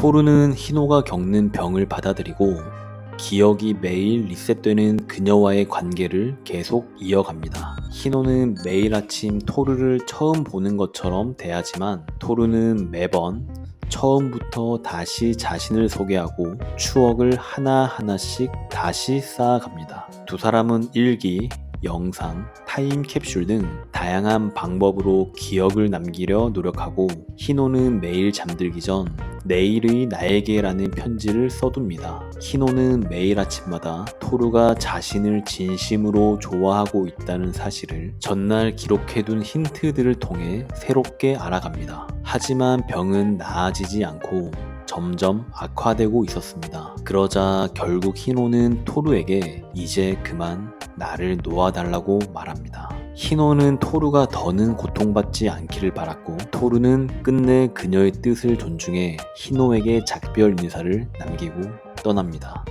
토르는 희노가 겪는 병을 받아들이고 기억이 매일 리셋되는 그녀와의 관계를 계속 이어갑니다. 희노는 매일 아침 토르를 처음 보는 것처럼 대하지만 토르는 매번 처음부터 다시 자신을 소개하고 추억을 하나하나씩 다시 쌓아갑니다. 두 사람은 일기, 영상, 타임캡슐 등 다양한 방법으로 기억을 남기려 노력하고 희노는 매일 잠들기 전 내일의 나에게라는 편지를 써둡니다. 희노는 매일 아침마다 토르가 자신을 진심으로 좋아하고 있다는 사실을 전날 기록해둔 힌트들을 통해 새롭게 알아갑니다. 하지만 병은 나아지지 않고 점점 악화되고 있었습니다. 그러자 결국 희노는 토르에게 이제 그만 나를 놓아달라고 말합니다. 희노는 토르가 더는 고통받지 않기를 바랐고 토르는 끝내 그녀의 뜻을 존중해 희노에게 작별 인사를 남기고 떠납니다.